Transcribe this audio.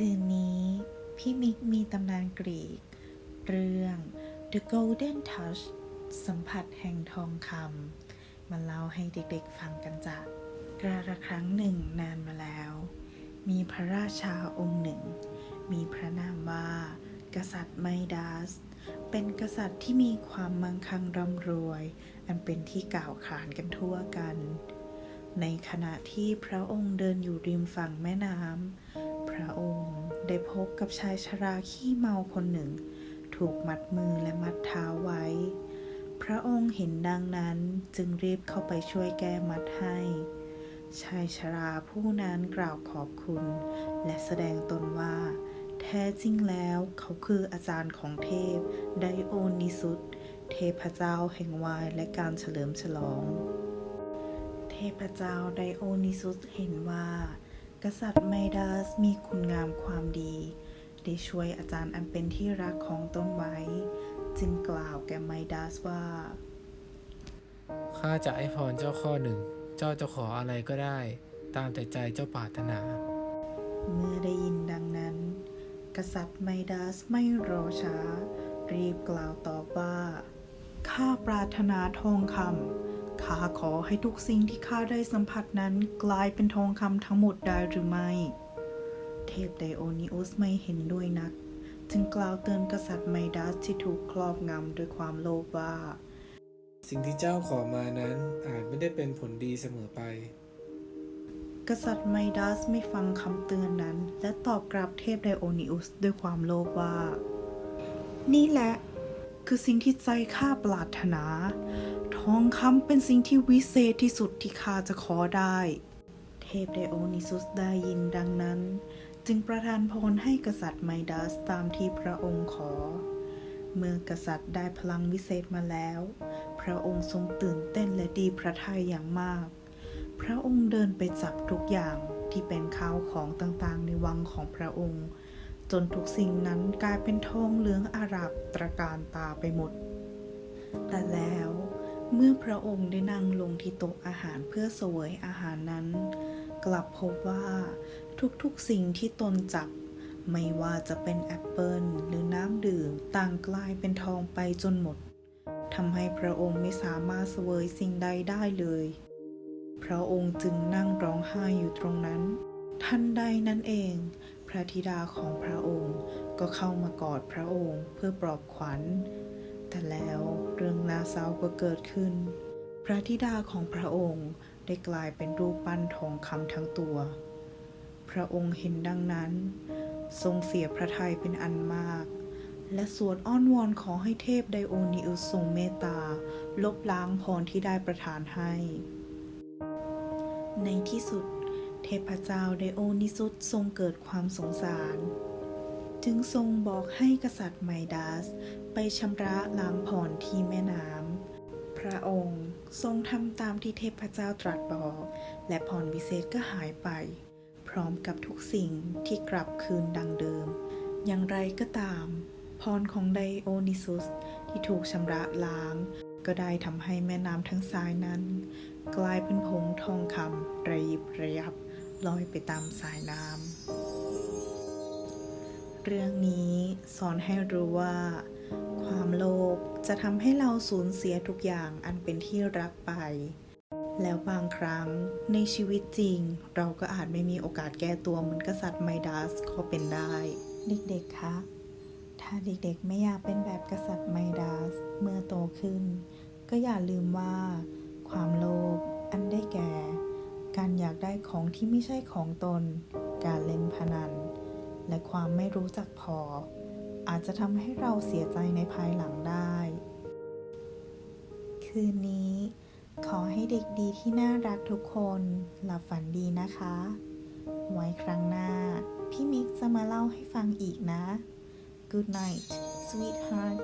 คืนนี้ พี่มิกมีตำนานกรีก เรื่อง The Golden Touch สัมผัสแห่งทองคำมาเล่าให้เด็กๆฟังกันจ้ะกระละครั้งหนึ่งนานมาแล้ว มีพระราชาองค์หนึ่ง มีพระนามว่า กษัตริย์ไมดาสเป็นกษัตริย์ที่มีความมั่งคั่งร่ำรวย อันเป็นที่กล่าวขานกันทั่วกัน ในขณะที่พระองค์เดินอยู่ริมฝั่งแม่น้ำ พระองค์ได้พบกับชายชราขี้เมาคนหนึ่ง ถูกมัดมือและมัดเท้าไว้ พระองค์เห็นดังนั้นจึงรีบเข้าไปช่วยแก้มัดให้ ชายชราผู้นั้นกล่าวขอบคุณ และแสดงตนว่า แท้จริงแล้วเขาคืออาจารย์ของเทพไดโอนิสุสเทพเจ้าแห่งวายและการเฉลิมฉลอง เทพเจ้าไดโอนิสุสเห็นว่า กษัตริย์ไมดาสมีคุณงามความดี ได้ช่วยอาจารย์อันเป็นที่รักของตนไว้ จึงกล่าวแก่ไมดาสว่า ข้าจะให้พรเจ้าข้อหนึ่ง เจ้าจะขออะไรก็ได้ ตามแต่ใจเจ้าปรารถนา เมื่อได้ยินดังนั้น กษัตริย์ไมดาสไม่รอช้า รีบกล่าวตอบว่า ข้าปรารถนาทองคำ ข้าขอให้ทุกสิ่งที่ข้าได้สัมผัสนั้นกลายเป็นทองคำทั้งหมดได้หรือไม่ เทพไดโอนิอุสไม่เห็นด้วยนัก จึงกล่าวเตือนกษัตริย์ไมดาสที่ถูกครอบงำด้วยความโลภว่า สิ่งที่เจ้าขอมานั้นอาจไม่ได้เป็นผลดีเสมอไป กษัตริย์ไมดาสไม่ฟังคำเตือนนั้น และตอบกลับเทพไดโอนิอุสด้วยความโลภว่า นี่แหละ คือสิ่งที่ใจข้าปรารถนา ทองคำเป็นสิ่งที่วิเศษที่สุดที่ข้าจะขอได้ เทพไดโอนิซุสได้ยินดังนั้น จึงประทานพรให้กษัตริย์ไมดาสตามที่พระองค์ขอ เมื่อกษัตริย์ได้พลังวิเศษมาแล้ว พระองค์ทรงตื่นเต้นและดีพระทัยอย่างมาก พระองค์เดินไปจับทุกอย่างที่เป็นข้าวของต่างๆในวังของพระองค์ จนทุกสิ่งนั้นกลายเป็นทองเหลืองอารับตระการตาไปหมด แต่แล้วเมื่อพระองค์ได้นั่งลงที่โต๊ะอาหารเพื่อเสวยอาหารนั้น กลับพบว่าทุกๆสิ่งที่ตนจับ ไม่ว่าจะเป็นแอปเปิลหรือน้ำดื่มต่างกลายเป็นทองไปจนหมดทำให้พระองค์ไม่สามารถเสวยสิ่งใดได้เลย พระองค์จึงนั่งร้องไห้อยู่ตรงนั้น ทันใดนั้นเอง ระธิดาของพระองค์ ก็เข้ามากอดพระองค์เพื่อปลอบขวัญ แต่แล้วเรื่องน่าเศร้าก็เกิดขึ้น พระธิดาของพระองค์ได้กลายเป็นรูปปั้นทองคำทั้งตัว พระองค์เห็นดังนั้น ทรงเสียพระทัยเป็นอันมาก และสวดอ้อนวอนขอให้เทพไดโอนิอุสทรงเมตตา ลบล้างพรที่ได้ประทานให้ ในที่สุด เทพเจ้าไดโอนิซุสทรงเกิดความสงสาร จึงทรงบอกให้กษัตริย์ไมดาสไปชำระล้างผ่อนที่แม่น้ำ พระองค์ทรงทำตามที่เทพเจ้าตรัสบอก และผ่อนวิเศษก็หายไป พร้อมกับทุกสิ่งที่กลับคืนดังเดิม อย่างไรก็ตามพรของไดโอนิซุสที่ถูกชำระล้าง ก็ได้ทำให้แม่น้ำทั้งสายนั้น กลายเป็นผงทองคำระยิบระยับ ลอยไปตามสายน้ำ เรื่องนี้สอนให้รู้ว่า ความโลภจะทำให้เราสูญเสียทุกอย่างอันเป็นที่รักไป แล้วบางครั้งในชีวิตจริง เราก็อาจไม่มีโอกาสแก้ตัวเหมือนกษัตริย์ไมดาสก็เป็นได้ เด็กๆคะถ้าเด็กๆไม่อยากเป็นแบบกษัตริย์ไมดาสเมื่อโตขึ้น ก็อย่าลืมว่า ความโลภ การอยากได้ของที่ไม่ใช่ของตน การเล่นพนัน และความไม่รู้จักพอ อาจจะทำให้เราเสียใจในภายหลังได้ คืนนี้ ขอให้เด็กดีที่น่ารักทุกคนหลับฝันดีนะคะ ไว้ครั้งหน้า พี่มิกจะมาเล่าให้ฟังอีกนะ Good night sweetheart